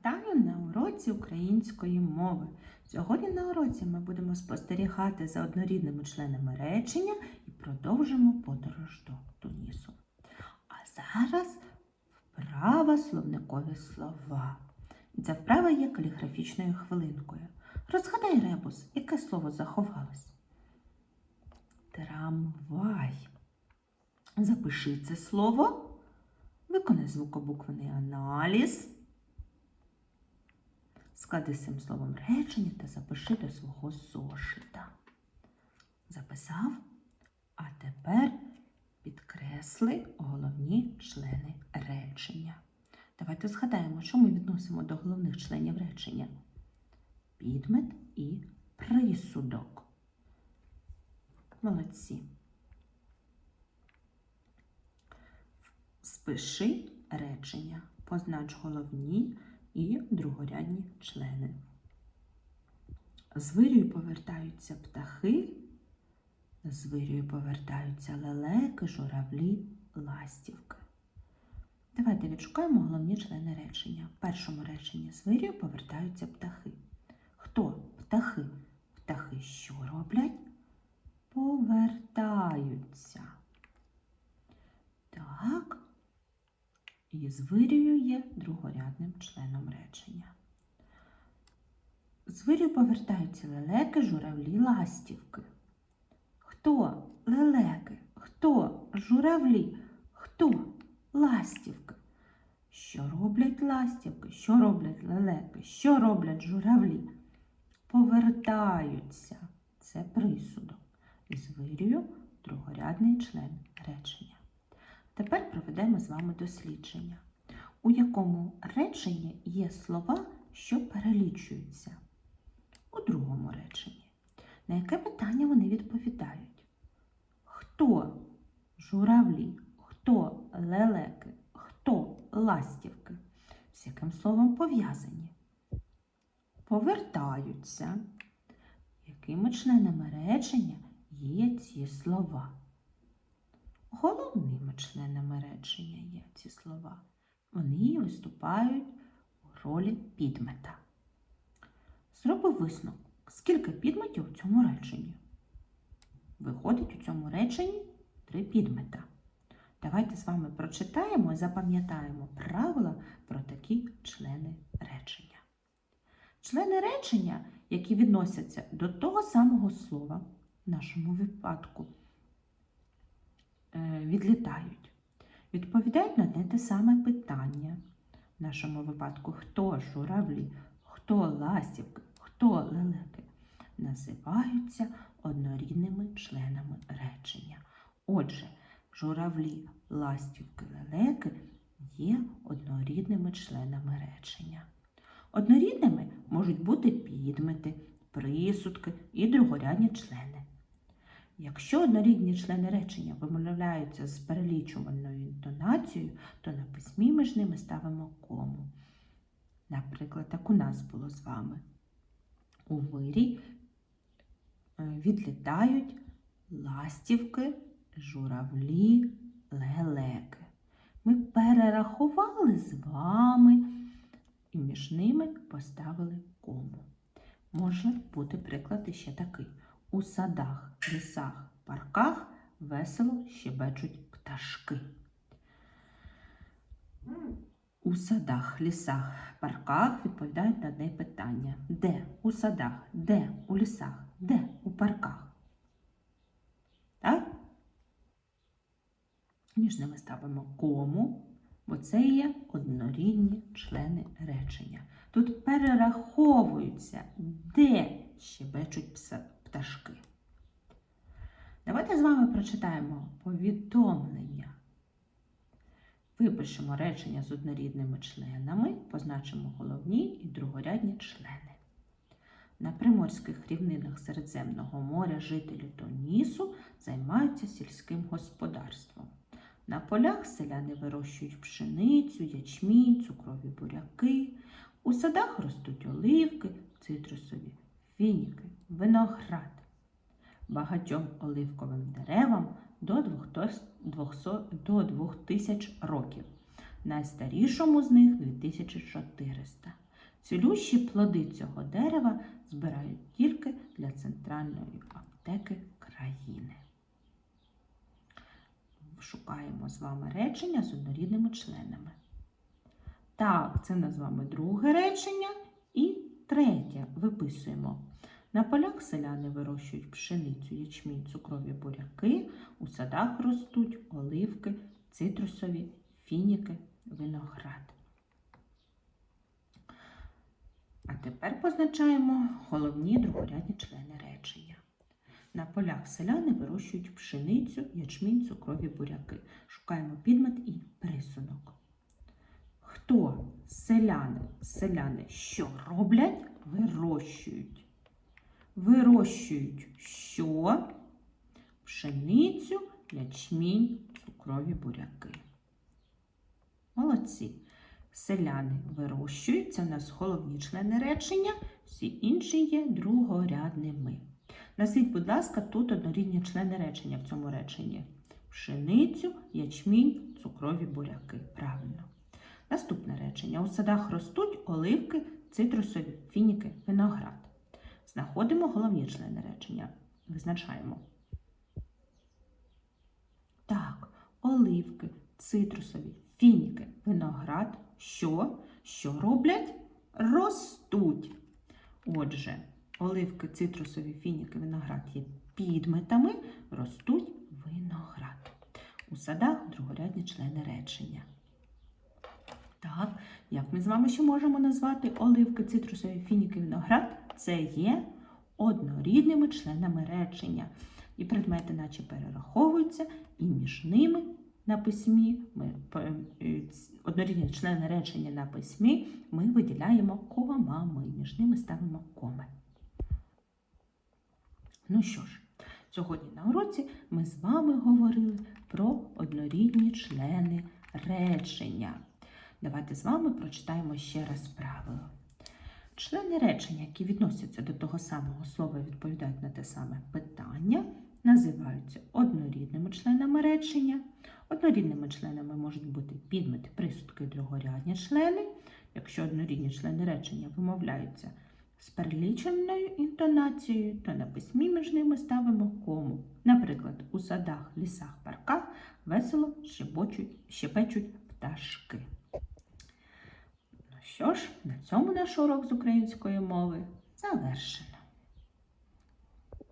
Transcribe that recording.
Вітаю на уроці української мови. Сьогодні на уроці ми будемо спостерігати за однорідними членами речення і продовжимо подорож до Тунісу. А зараз вправа словникові слова. Ця вправа є каліграфічною хвилинкою. Розгадай ребус, яке слово заховалось? Трамвай. Запиши це слово. Виконай звукобуквений аналіз. Склади цим словом речення та запиши до свого зошита. Записав? А тепер підкресли головні члени речення. Давайте згадаємо, що ми відносимо до головних членів речення: підмет і присудок. Молодці. Спиши речення, познач головні і другорядні члени. З повертаються птахи, з повертаються лелеки, журавлі, ластівки. Давайте відшукаємо головні члени речення. В першому реченні з вирію повертаються птахи. Хто? Птахи. Птахи що роблять? Повертаються. Так. І з є другорядним членом речення. З повертаються лелеки, журавлі, ластівки. Хто лелеки? Хто журавлі? Хто ластівки? Що роблять ластівки? Що роблять лелеки? Що роблять журавлі? Повертаються. Це присудок. І з вирію другорядний член речення. Тепер проведемо з вами дослідження, у якому реченні є слова, що перелічуються. У другому реченні. На яке питання вони відповідають? Хто журавлі, хто лелеки, хто ластівки? З яким словом пов'язані? Повертаються. Якими членами речення є ці слова? Головними членами речення є ці слова. Вони виступають у ролі підмета. Зроби висновок, скільки підметів у цьому реченні? Виходить у цьому реченні три підмета. Давайте з вами прочитаємо і запам'ятаємо правила про такі члени речення. Члени речення, які відносяться до того самого слова, в нашому випадку відлітають, відповідають на одне те саме питання. В нашому випадку хто журавлі, хто ластівки, хто лелеки, називаються однорідними членами речення. Отже, журавлі, ластівки, лелеки є однорідними членами речення. Однорідними можуть бути підмети, присудки і другорядні члени. Якщо однорідні члени речення вимовляються з перелічувальною інтонацією, то на письмі між ними ставимо кому. Наприклад, так у нас було з вами. У вирі е, відлітають ластівки, журавлі, лелеки. Ми перерахували з вами і між ними поставили кому. Може бути приклад іще такий. У садах, лісах, парках весело щебечуть пташки. У садах, лісах, парках відповідають на одне питання. Де у садах, де у лісах, де у парках? Так? Між ними ставимо кому, бо це є однорідні члени речення. Тут перераховуються, де щебечуть пса- пташки. Давайте з вами прочитаємо повідомлення. Випишемо речення з однорідними членами, позначимо головні і другорядні члени. На приморських рівнинах Середземного моря жителі Тонісу займаються сільським господарством. На полях селяни вирощують пшеницю, ячмінь, цукрові буряки. У садах ростуть оливки, цитрусові фініки, виноград. Багатьом оливковим деревам до 200 до 2000 років. Найстарішому з них 2400. Цілющі плоди цього дерева збирають тільки для центральної аптеки країни. Шукаємо з вами речення з однорідними членами. Так, це нас з вами друге речення. І третє виписуємо. На полях селяни вирощують пшеницю, ячмінь, цукрові буряки, у садах ростуть оливки, цитрусові, фініки, виноград. А тепер позначаємо головні другорядні члени речення. На полях селяни вирощують пшеницю, ячмінь, цукрові буряки. Шукаємо підмет і присунок. Хто селяни? Селяни що роблять? Вирощують. Вирощують що? Пшеницю, ячмінь, цукрові буряки. Молодці. Селяни вирощують, це у нас головні члени речення, всі інші є другорядними. Назвіть, будь ласка, тут однорідні члени речення в цьому реченні. Пшеницю, ячмінь, цукрові буряки. Правильно. Наступне речення. У садах ростуть оливки, цитрусові, фініки, виноград. Знаходимо головні члени речення. Визначаємо. Так, оливки, цитрусові, фініки, виноград. Що? Що роблять? Ростуть. Отже, оливки, цитрусові, фініки, виноград є підметами, ростуть виноград. У садах другорядні члени речення. Так, як ми з вами ще можемо назвати оливки, цитрусові, фініки, виноград? Це є однорідними членами речення. І предмети, наче перераховуються, і між ними на письмі, ми, е, однорідні члени речення на письмі, ми виділяємо комами, між ними ставимо коми. Ну що ж, сьогодні на уроці ми з вами говорили про однорідні члени речення. Давайте з вами прочитаємо ще раз правило. Члени речення, які відносяться до того самого слова і відповідають на те саме питання, називаються однорідними членами речення. Однорідними членами можуть бути підмети, присудки другорядні члени. Якщо однорідні члени речення вимовляються з переліченою інтонацією, то на письмі між ними ставимо кому. Наприклад, у садах, лісах, парках весело щебочуть, щебечуть пташки. Що ж, на цьому наш урок з української мови завершено.